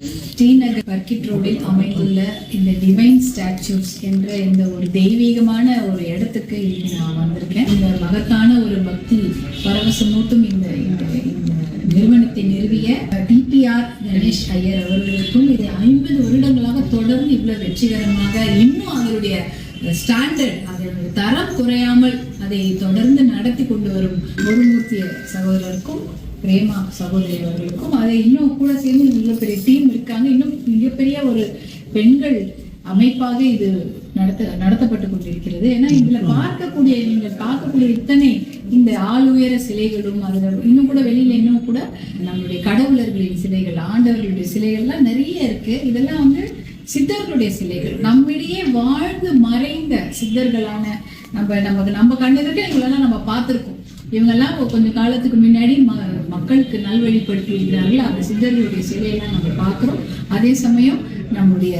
ஸ்ரீநகர் பர்கிட் ரோடில் அமைந்துள்ள இந்த டிவைன் ஸ்டாச்சூஸ் என்ற இந்த ஒரு தெய்வீகமான ஒரு இடத்துக்கு இன்னைக்கு நான் வந்திருக்கேன். இந்த மகத்தான ஒரு பக்தி பரவசமூட்டும் இந்த இந்த நிறுவனத்தை நிறுவிய டிபிஆர் கணேஷ் ஐயர் அவர்களுக்கும் இது ஐம்பது வருடங்களாக தொடர்ந்து இவ்வளவு வெற்றிகரமாக இன்னும் அவருடைய ஸ்டாண்டர்ட் அதனுடைய தரம் குறையாமல் அதை தொடர்ந்து நடத்தி கொண்டு வரும் குருமூர்த்தி சகோதரருக்கும் பிரேமா சகோதரி அவர்களுக்கும் அதை இன்னும் கூட சேர்ந்து இவ்வளவு பெரிய டீம் இருக்காங்க. இன்னும் மிகப்பெரிய ஒரு பெண்கள் அமைப்பாக இது நடத்த நடத்தப்பட்டு கொண்டிருக்கிறது. ஏன்னா இதுல பார்க்கக்கூடிய நீங்கள் பார்க்கக்கூடிய இத்தனை இந்த ஆள் உயர சிலைகளும் அதுல இன்னும் கூட வெளியில இன்னும் கூட நம்மளுடைய கடவுளர்களின் சிலைகள் ஆண்டவர்களுடைய சிலைகள்லாம் நிறைய இருக்கு. இதெல்லாம் வந்து சித்தர்களுடைய சிலைகள். நம்மிடையே வாழ்ந்து மறைந்த சித்தர்களான நம்ம நமக்கு நம்ம கண்ணெதிர்க்க இவங்களெல்லாம் நம்ம பார்த்திருக்கோம். இவங்கெல்லாம் கொஞ்ச காலத்துக்கு முன்னாடி மக்களுக்கு நல்வழிப்படுத்தி இருக்கிறார்கள் அந்த சித்தர்களுடைய சிலையெல்லாம் நம்ம பார்க்குறோம். அதே சமயம் நம்முடைய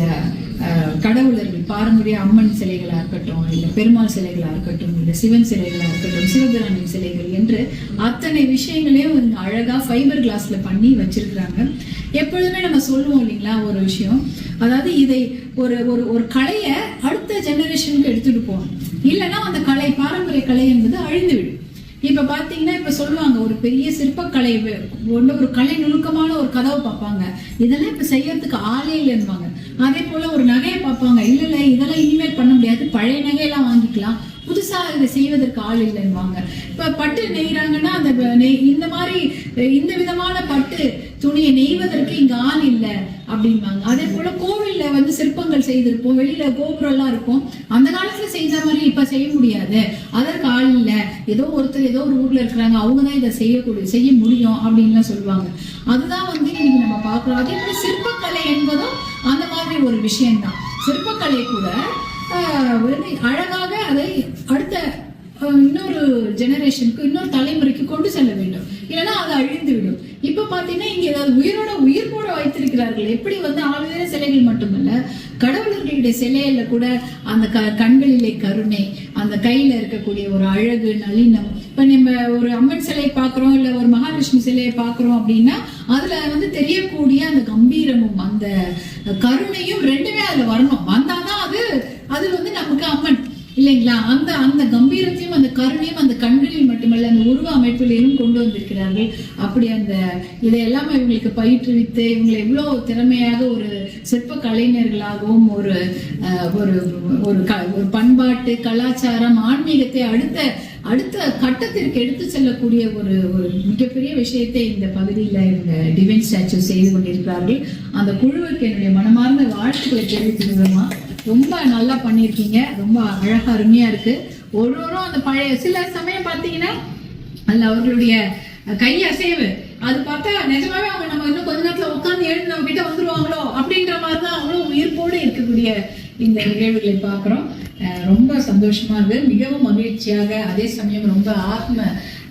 கடவுளர்கள் பாரம்பரிய அம்மன் சிலைகளாக இருக்கட்டும் இல்லை பெருமாள் சிலைகளாக இருக்கட்டும் இல்லை சிவன் சிலைகளாக இருக்கட்டும் சிவபிரானின் சிலைகள் என்று அத்தனை விஷயங்களையும் அழகாக ஃபைபர் கிளாஸில் பண்ணி வச்சிருக்கிறாங்க. எப்பொழுதுமே நம்ம சொல்லுவோம் இல்லைங்களா ஒரு விஷயம். அதாவது இதை ஒரு ஒரு ஒரு கலையை அடுத்த ஜெனரேஷனுக்கு எடுத்துகிட்டு போகணும். இல்லைன்னா அந்த கலை பாரம்பரிய கலை என்பது அழிந்துவிடும். இப்ப பாத்தீங்கன்னா இப்ப சொல்லுவாங்க ஒரு பெரிய சிற்பக்கலை ஒண்ணு ஒரு கலை நுணுக்கமான ஒரு கதவை பார்ப்பாங்க. இதெல்லாம் இப்ப செய்யறதுக்கு ஆளே இல்லைன்னுவாங்க. அதே போல ஒரு நகையை பார்ப்பாங்க. இல்ல இல்ல இதெல்லாம் இனிமேல் பண்ண முடியாது. பழைய நகையெல்லாம் வாங்கிக்கலாம். புதுசா இதை செய்வதற்கு ஆள் இல்லைன்வாங்க இப்ப பட்டு நெய்றாங்கன்னா அந்த நெய் இந்த மாதிரி இந்த விதமான பட்டு துணியை நெய்வதற்கு இங்க ஆள் இல்லை அப்படிம்பாங்க. அதே போல கோவில்ல வந்து சிற்பங்கள் செய்திருப்போம் வெளியில கோபுரம் எல்லாம் இருக்கும். அந்த காலத்துல செஞ்ச மாதிரி இப்ப செய்ய முடியாது. அதற்கு ஆள் இல்ல. ஏதோ ஒருத்தர் ஏதோ ஒரு ஊர்ல இருக்கிறாங்க அவங்க தான் இதை செய்யக்கூடிய செய்ய முடியும் அப்படின்லாம் சொல்லுவாங்க. அதுதான் வந்து இன்னைக்கு நம்ம பாக்குறோம் அதே போல சிற்பக்கலை என்பதும் அந்த மாதிரி ஒரு விஷயம்தான். சிற்பக்கலை கூட அழகாக அதை அடுத்த இன்னொரு ஜெனரேஷனுக்கு இன்னொரு தலைமுறைக்கு கொண்டு செல்ல வேண்டும். இல்லைன்னா அது அழிந்து விடும் இப்ப பாத்தீங்கன்னா இங்க ஏதாவது உயிரோட உயிர் கூட வைத்திருக்கிறார்கள். எப்படி வந்து ஆளுநர சிலைகள் மட்டுமல்ல கடவுளர்களுடைய சிலையில கூட அந்த க கண்களிலே கருணை அந்த கையில இருக்கக்கூடிய ஒரு அழகு நளினம். இப்ப நம்ம ஒரு அம்மன் சிலையை பார்க்கிறோம் இல்ல ஒரு மகாலட்சுமி சிலையை பாக்குறோம் அப்படின்னா அதுல வந்து தெரியக்கூடிய அந்த கம்பீரமும் அந்த கருணையும் ரெண்டுமே அதுல வரணும். வந்தாதான் அது அது வந்து நமக்கு அம்மன். இல்லைங்களா? அந்த அந்த கம்பீரத்தையும் அந்த கருணையும் அந்த கண்களில் மட்டுமல்ல அந்த உருவ அமைப்பிலையும் கொண்டு வந்திருக்கிறார்கள். அப்படி அந்த இதையெல்லாம் இவங்களுக்கு பயிற்றுவித்து இவங்களை எவ்வளோ திறமையாக ஒரு சிற்ப கலைஞர்களாகவும் ஒரு ஒரு ஒரு க ஒரு பண்பாட்டு கலாச்சாரம் ஆன்மீகத்தை அடுத்த அடுத்த கட்டத்திற்கு எடுத்து செல்லக்கூடிய ஒரு ஒரு மிகப்பெரிய விஷயத்தை இந்த பகுதியில் இவங்க டிவைன் ஸ்டாச்சு செய்து கொண்டிருக்கிறார்கள். அந்த குழுவுக்கு என்னுடைய மனமார்ந்த வாழ்த்துக்களை தெரிவித்துக்கிறோமா ரொம்ப நல்லா பண்ணியிருக்கீங்க. ரொம்ப அழகாக அருமையாக இருக்குது ஒரு ஒரு அந்த பழைய சில சமயம் பார்த்தீங்கன்னா அதில் அவர்களுடைய கை அசைவு அது பார்த்தா நிஜமாவே அவங்க நம்ம இன்னும் கொஞ்ச நேரத்தில் உட்காந்து எழுந்து நம்ம கிட்ட வந்துருவாங்களோ அப்படின்ற மாதிரி தான் அவங்களும் உயிர்ப்போடு இருக்கக்கூடிய இந்த நிகழ்வுகளை பார்க்குறோம். ரொம்ப சந்தோஷமா இருக்குது மிகவும் மகிழ்ச்சியாக அதே சமயம் ரொம்ப ஆத்ம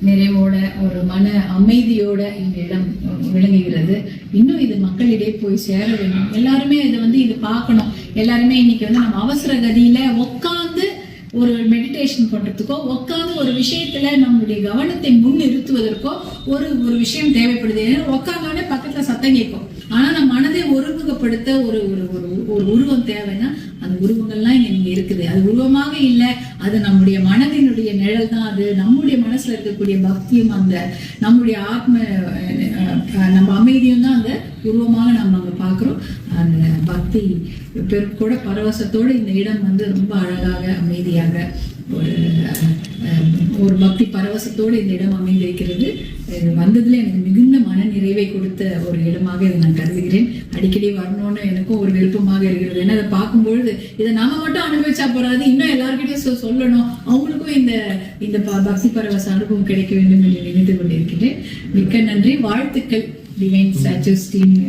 நிறைவோட ஒரு மன அமைதியோட இந்த இடம் விளங்குகிறது. இன்னும் இது மக்களிடையே போய் சேர வேண்டும். எல்லாருமே இதை வந்து இது பார்க்கணும். எல்லாருமே இன்னைக்கு வந்து நம்ம அவசர கதியில உட்காந்து ஒரு மெடிடேஷன் பண்றதுக்கோ உட்காந்து ஒரு விஷயத்துல நம்மளுடைய கவனத்தை முன் நிறுத்துவதற்கோ ஒரு ஒரு விஷயம் தேவைப்படுது. ஏன்னா உட்காந்தோடனே பக்கத்துல சத்தம் கேட்கும். ஆனா நம்ம மனதை ஒருமுகப்படுத்த ஒரு ஒரு ஒரு ஒரு உருவம் தேவைன்னா அந்த உருவங்கள்லாம் இங்க இங்க இருக்குது. அது உருவமாக இல்லை. அது நம்முடைய மனதினுடைய நிழல் தான் அது. நம்முடைய மனசுல இருக்கக்கூடிய பக்தியும் அந்த நம்முடைய ஆத்ம நம்ம அமைதியும் தான் அந்த உருவமாக நம்ம அங்க பார்க்குறோம். அந்த பக்தி பெரும் கூட பரவசத்தோடு இந்த இடம் வந்து ரொம்ப அழகாக அமைதியாக ஒரு ஒரு பக்தி பரவசத்தோடு இந்த இடம் அமைந்திருக்கிறது. இது வந்ததுல எனக்கு மிகுந்த மன நிறைவை கொடுத்த ஒரு இடமாக இதை நான் கருதுகிறேன். அடிக்கடி வரணும்னு எனக்கும் ஒரு விருப்பமாக இருக்கிறது. ஏன்னா அதை பார்க்கும்பொழுது இதை நாம மட்டும் அனுபவிச்சா போறாது. இன்னும் எல்லாருக்கிட்டையும் சொல்லணும். அவங்களுக்கும் இந்த இந்த ப- பக்தி பரவச அனுபவம் கிடைக்க வேண்டும் என்று நினைத்து கொண்டிருக்கிறேன். மிக்க நன்றி. வாழ்த்துக்கள். Divine statue team